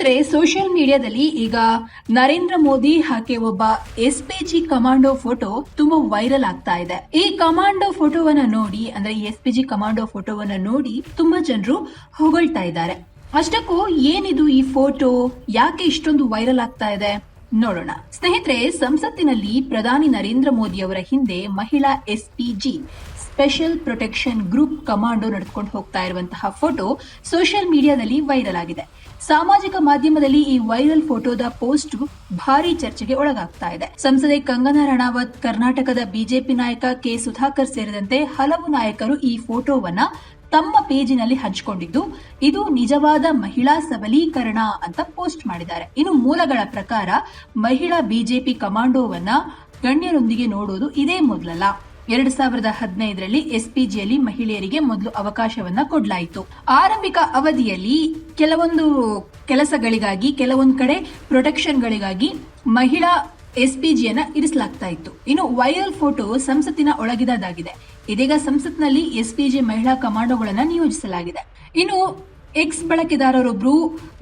ಸ್ನೇಹಿತರೆ ಸೋಷಿಯಲ್ ಮೀಡಿಯಾದಲ್ಲಿ ಈಗ ನರೇಂದ್ರ ಮೋದಿ ಹಾಗೆ ಒಬ್ಬ S P G commando photo ತುಂಬಾ ವೈರಲ್ ಆಗ್ತಾ ಇದೆ. ಈ ಕಮಾಂಡೋ ಫೋಟೋವನ್ನ ನೋಡಿ, ಅಂದ್ರೆ ಎಸ್ ಪಿ ಜಿ ಕಮಾಂಡೋ ಫೋಟೋವನ್ನ ನೋಡಿ ತುಂಬಾ ಜನರು ಹೊಗಳ್ತಾ ಇದ್ದಾರೆ. ಅಷ್ಟಕ್ಕೂ ಏನಿದು ಈ ಫೋಟೋ ಯಾಕೆ ಇಷ್ಟೊಂದು ವೈರಲ್ ಆಗ್ತಾ ಇದೆ? ನೋಡೋಣ. ಸ್ನೇಹಿತರೆ, ಸಂಸತ್ತಿನಲ್ಲಿ ಪ್ರಧಾನಿ ನರೇಂದ್ರ ಮೋದಿ ಅವರ ಹಿಂದೆ ಮಹಿಳಾ SPG special protection group commando ನಡೆದುಕೊಂಡು ಹೋಗ್ತಾ ಇರುವಂತಹ ಫೋಟೋ ಸೋಷಿಯಲ್ ಮೀಡಿಯಾದಲ್ಲಿ ವೈರಲ್ ಆಗಿದೆ. ಸಾಮಾಜಿಕ ಮಾಧ್ಯಮದಲ್ಲಿ ಈ ವೈರಲ್ ಫೋಟೋದ ಪೋಸ್ಟ್ ಭಾರಿ ಚರ್ಚೆಗೆ ಒಳಗಾಗ್ತಾ ಇದೆ. ಸಂಸದೆ ಕಂಗನಾ ರಣಾವತ್, ಕರ್ನಾಟಕದ ಬಿಜೆಪಿ ನಾಯಕ ಕೆ ಸುಧಾಕರ್ ಸೇರಿದಂತೆ ಹಲವು ನಾಯಕರು ಈ ಫೋಟೋವನ್ನ ತಮ್ಮ ಪೇಜಿನಲ್ಲಿ ಹಂಚಿಕೊಂಡಿದ್ದು, ಇದು ನಿಜವಾದ ಮಹಿಳಾ ಸಬಲೀಕರಣ ಅಂತ ಪೋಸ್ಟ್ ಮಾಡಿದ್ದಾರೆ. ಇನ್ನು ಮೂಲಗಳ ಪ್ರಕಾರ, ಮಹಿಳಾ ಬಿಜೆಪಿ ಕಮಾಂಡೋವನ್ನ ಗಣ್ಯರೊಂದಿಗೆ ನೋಡೋದು ಇದೇ ಮೊದಲಲ್ಲ. ಎರಡ್ ಸಾವಿರದ ಹದಿನೈದರಲ್ಲಿ ಎಸ್ಪಿಜಿಯಲ್ಲಿ ಮಹಿಳೆಯರಿಗೆ ಮೊದಲು ಅವಕಾಶವನ್ನ ಕೊಡಲಾಯಿತು. ಆರಂಭಿಕ ಅವಧಿಯಲ್ಲಿ ಕೆಲವೊಂದು ಕೆಲಸಗಳಿಗಾಗಿ, ಕೆಲವೊಂದು ಕಡೆ ಪ್ರೊಟೆಕ್ಷನ್ಗಳಿಗಾಗಿ ಮಹಿಳಾ ಎಸ್ಪಿಜಿಯನ್ನ ಇರಿಸಲಾಗ್ತಾ ಇತ್ತು. ಇನ್ನು ವೈರಲ್ ಫೋಟೋ ಸಂಸತ್ತಿನ ಒಳಗಿದಾಗಿದೆ ಇದೀಗ ಸಂಸತ್ನಲ್ಲಿ ಎಸ್ಪಿಜಿ ಮಹಿಳಾ ಕಮಾಂಡೋಗಳನ್ನ ನಿಯೋಜಿಸಲಾಗಿದೆ. ಇನ್ನು ಎಕ್ಸ್ ಬಳಕೆದಾರರೊಬ್ಬರು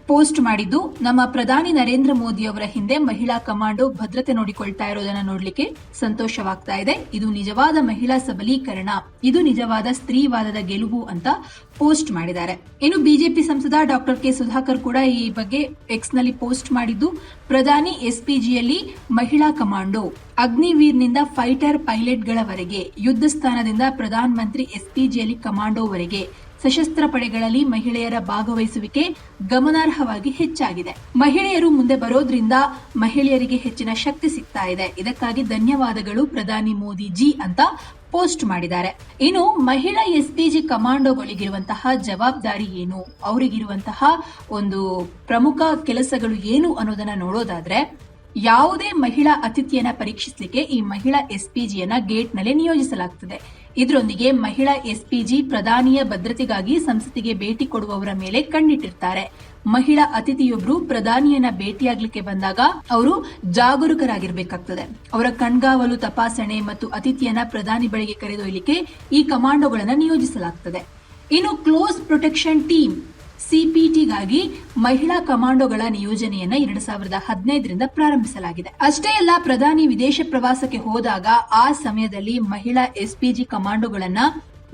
ಪೋಸ್ಟ್ ಮಾಡಿದ್ದು ನಮ್ಮ ಪ್ರಧಾನಿ ನರೇಂದ್ರ ಮೋದಿ ಅವರ ಹಿಂದೆ ಮಹಿಳಾ ಕಮಾಂಡೋ ಭದ್ರತೆ ನೋಡಿಕೊಳ್ತಾ ಇರೋದನ್ನ ನೋಡ್ಲಿಕ್ಕೆ ಸಂತೋಷವಾಗ್ತಾ ಇದೆ. ಇದು ನಿಜವಾದ ಮಹಿಳಾ ಸಬಲೀಕರಣ. ಇದು ನಿಜವಾದ ಸ್ತ್ರೀವಾದದ ಗೆಲುವು ಅಂತ ಪೋಸ್ಟ್ ಮಾಡಿದ್ದಾರೆ. ಇನ್ನು ಬಿಜೆಪಿ ಸಂಸದ ಡಾಕ್ಟರ್ ಕೆ ಸುಧಾಕರ್ ಕೂಡ ಈ ಬಗ್ಗೆ ಎಕ್ಸ್ನಲ್ಲಿ ಪೋಸ್ಟ್ ಮಾಡಿದ್ದು ಪ್ರಧಾನಿ ಎಸ್ಪಿಜಿಯಲ್ಲಿ ಮಹಿಳಾ ಕಮಾಂಡೋ, ಅಗ್ನಿವೀರ್ನಿಂದ ಫೈಟರ್ ಪೈಲಟ್ಗಳವರೆಗೆ ಯುದ್ಧ ಸ್ಥಾನದಿಂದ ಪ್ರಧಾನಮಂತ್ರಿ ಎಸ್ಪಿಜಿಯಲ್ಲಿ ಕಮಾಂಡೋವರೆಗೆ ಸಶಸ್ತ್ರ ಪಡೆಗಳಲ್ಲಿ ಮಹಿಳೆಯರ ಭಾಗವಹಿಸುವಿಕೆ ಗಮನಾರ್ಹವಾಗಿ ಹೆಚ್ಚಾಗಿದೆ. ಮಹಿಳೆಯರು ಮುಂದೆ ಬರೋದ್ರಿಂದ ಮಹಿಳೆಯರಿಗೆ ಹೆಚ್ಚಿನ ಶಕ್ತಿ ಸಿಗ್ತಾ ಇದೆ. ಇದಕ್ಕಾಗಿ ಧನ್ಯವಾದಗಳು ಪ್ರಧಾನಿ ಮೋದಿ ಜಿ ಅಂತ ಪೋಸ್ಟ್ ಮಾಡಿದ್ದಾರೆ. ಇನ್ನು ಮಹಿಳಾ ಎಸ್ಪಿಜಿ ಕಮಾಂಡೋಗಳಿಗಿರುವಂತಹ ಜವಾಬ್ದಾರಿ ಏನು? ಅವರಿಗಿರುವಂತಹ ಒಂದು ಪ್ರಮುಖ ಕೆಲಸಗಳು ಏನು ಅನ್ನೋದನ್ನ ನೋಡೋದಾದ್ರೆ ಯಾವುದೇ ಮಹಿಳಾ ಅತಿಥಿಯನ್ನ ಪರೀಕ್ಷಿಸಲಿಕ್ಕೆ ಈ ಮಹಿಳಾ ಎಸ್ಪಿಜಿಯನ್ನ ಗೇಟ್ನಲ್ಲಿ ನಿಯೋಜಿಸಲಾಗುತ್ತದೆ ಇದರೊಂದಿಗೆ ಮಹಿಳಾ ಎಸ್ಪಿಜಿ ಪ್ರಧಾನಿಯ ಭದ್ರತೆಗಾಗಿ ಸಂಸತ್ತಿಗೆ ಭೇಟಿ ಕೊಡುವವರ ಮೇಲೆ ಕಣ್ಣಿಟ್ಟಿರ್ತಾರೆ. ಮಹಿಳಾ ಅತಿಥಿಯೊಬ್ಬರು ಪ್ರಧಾನಿಯನ್ನ ಭೇಟಿಯಾಗ್ಲಿಕ್ಕೆ ಬಂದಾಗ ಅವರು ಜಾಗರೂಕರಾಗಿರ್ಬೇಕಾಗ್ತದೆ. ಅವರ ಕಣ್ಗಾವಲು ತಪಾಸಣೆ ಮತ್ತು ಅತಿಥಿಯನ್ನ ಪ್ರಧಾನಿ ಬಳಿಗೆ ಕರೆದೊಯ್ಯಲಿಕ್ಕೆ ಈ ಕಮಾಂಡೋಗಳನ್ನ ನಿಯೋಜಿಸಲಾಗುತ್ತದೆ ಇನ್ನು ಕ್ಲೋಸ್ ಪ್ರೊಟೆಕ್ಷನ್ ಟೀಮ್ ಸಿಪಿಟಿಗಾಗಿ ಮಹಿಳಾ ಕಮಾಂಡೋಗಳ ನಿಯೋಜನೆಯನ್ನ ಎರಡ್ ಸಾವಿರದ ಹದಿನೈದರಿಂದ ಪ್ರಾರಂಭಿಸಲಾಗಿದೆ. ಅಷ್ಟೇ ಅಲ್ಲ, ಪ್ರಧಾನಿ ವಿದೇಶ ಪ್ರವಾಸಕ್ಕೆ ಹೋದಾಗ ಆ ಸಮಯದಲ್ಲಿ ಮಹಿಳಾ ಎಸ್ಪಿಜಿ ಕಮಾಂಡೋಗಳನ್ನ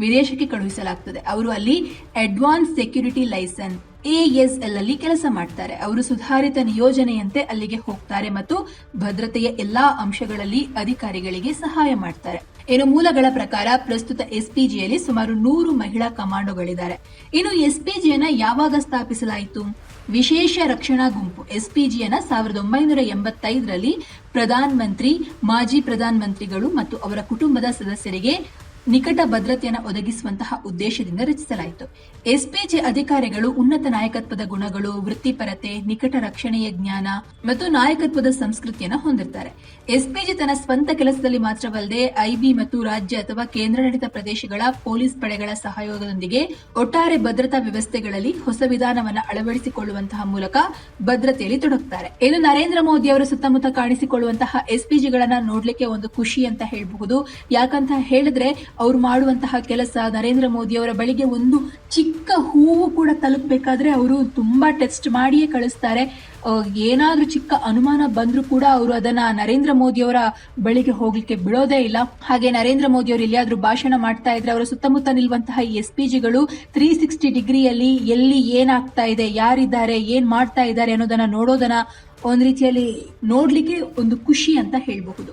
ವಿದೇಶಕ್ಕೆ ಕಳುಹಿಸಲಾಗುತ್ತದೆ ಅವರು ಅಲ್ಲಿ ಅಡ್ವಾನ್ಸ್ ಸೆಕ್ಯೂರಿಟಿ ಲೈಸೆನ್ಸ್ ಎಎಸ್ಎಲ್ ಅಲ್ಲಿ ಕೆಲಸ ಮಾಡ್ತಾರೆ. ಅವರು ಸುಧಾರಿತ ನಿಯೋಜನೆಯಂತೆ ಅಲ್ಲಿಗೆ ಹೋಗ್ತಾರೆ ಮತ್ತು ಭದ್ರತೆಯ ಎಲ್ಲಾ ಅಂಶಗಳಲ್ಲಿ ಅಧಿಕಾರಿಗಳಿಗೆ ಸಹಾಯ ಮಾಡ್ತಾರೆ. ಇನ್ನು ಮೂಲಗಳ ಪ್ರಕಾರ ಪ್ರಸ್ತುತ ಎಸ್ಪಿಜಿಯಲ್ಲಿ ಸುಮಾರು ನೂರು ಮಹಿಳಾ ಕಮಾಂಡೋಗಳಿದ್ದಾರೆ. ಇನ್ನು ಎಸ್ಪಿಜಿಯನ್ನ ಯಾವಾಗ ಸ್ಥಾಪಿಸಲಾಯಿತು? ವಿಶೇಷ ರಕ್ಷಣಾ ಗುಂಪು ಎಸ್ಪಿಜಿಯನ್ನ ಸಾವಿರದ ಒಂಬೈನೂರ ಎಂಬತ್ತೈದರಲ್ಲಿ ಪ್ರಧಾನ ಮಂತ್ರಿ ಮಾಜಿ ಪ್ರಧಾನ ಮಂತ್ರಿಗಳು ಮತ್ತು ಅವರ ಕುಟುಂಬದ ಸದಸ್ಯರಿಗೆ ನಿಕಟ ಭದ್ರತೆಯನ್ನು ಒದಗಿಸುವಂತಹ ಉದ್ದೇಶದಿಂದ ರಚಿಸಲಾಯಿತು. ಎಸ್ಪಿಜಿ ಅಧಿಕಾರಿಗಳು ಉನ್ನತ ನಾಯಕತ್ವದ ಗುಣಗಳು, ವೃತ್ತಿಪರತೆ, ನಿಕಟ ರಕ್ಷಣೆಯ ಜ್ಞಾನ ಮತ್ತು ನಾಯಕತ್ವದ ಸಂಸ್ಕೃತಿಯನ್ನು ಹೊಂದಿರ್ತಾರೆ ಎಸ್ಪಿಜಿ ತನ್ನ ಸ್ವಂತ ಕೆಲಸದಲ್ಲಿ ಮಾತ್ರವಲ್ಲದೆ ಐಬಿ ಮತ್ತು ರಾಜ್ಯ ಅಥವಾ ಕೇಂದ್ರಾಡಳಿತ ಪ್ರದೇಶಗಳ ಪೊಲೀಸ್ ಪಡೆಗಳ ಸಹಯೋಗದೊಂದಿಗೆ ಒಟ್ಟಾರೆ ಭದ್ರತಾ ವ್ಯವಸ್ಥೆಗಳಲ್ಲಿ ಹೊಸ ವಿಧಾನವನ್ನು ಅಳವಡಿಸಿಕೊಳ್ಳುವಂತಹ ಮೂಲಕ ಭದ್ರತೆಯಲ್ಲಿ ತೊಡಗುತ್ತಾರೆ ಇನ್ನು ನರೇಂದ್ರ ಮೋದಿ ಅವರು ಸುತ್ತಮುತ್ತ ಕಾಣಿಸಿಕೊಳ್ಳುವಂತಹ ಎಸ್ಪಿಜಿಗಳನ್ನ ನೋಡ್ಲಿಕ್ಕೆ ಒಂದು ಖುಷಿ ಅಂತ ಹೇಳಬಹುದು. ಯಾಕಂತ ಹೇಳಿದ್ರೆ ಅವ್ರು ಮಾಡುವಂತಹ ಕೆಲಸ ನರೇಂದ್ರ ಮೋದಿ ಅವರ ಬಳಿಗೆ ಒಂದು ಚಿಕ್ಕ ಹೂವು ಕೂಡ ತಲುಪಬೇಕಾದ್ರೆ ಅವರು ತುಂಬಾ ಟೆಸ್ಟ್ ಮಾಡಿಯೇ ಕಳಿಸ್ತಾರೆ. ಏನಾದ್ರೂ ಚಿಕ್ಕ ಅನುಮಾನ ಬಂದರೂ ಕೂಡ ಅವರು ಅದನ್ನ ನರೇಂದ್ರ ಮೋದಿ ಅವರ ಬಳಿಗೆ ಹೋಗ್ಲಿಕ್ಕೆ ಬಿಡೋದೇ ಇಲ್ಲ. ಹಾಗೆ ನರೇಂದ್ರ ಮೋದಿ ಅವರು ಎಲ್ಲಿಯಾದ್ರೂ ಭಾಷಣ ಮಾಡ್ತಾ ಇದ್ರೆ ಅವರ ಸುತ್ತಮುತ್ತ ನಿಲ್ಲುವಂತಹ ಎಸ್ ಪಿ ಜಿಗಳು ತ್ರೀ ಸಿಕ್ಸ್ಟಿ ಡಿಗ್ರಿಯಲ್ಲಿ ಎಲ್ಲಿ ಏನಾಗ್ತಾ ಇದೆ, ಯಾರಿದ್ದಾರೆ, ಏನ್ ಮಾಡ್ತಾ ಇದ್ದಾರೆ ಅನ್ನೋದನ್ನ ನೋಡೋದನ್ನ ಒಂದ್ ರೀತಿಯಲ್ಲಿ ನೋಡ್ಲಿಕ್ಕೆ ಒಂದು ಖುಷಿ ಅಂತ ಹೇಳಬಹುದು.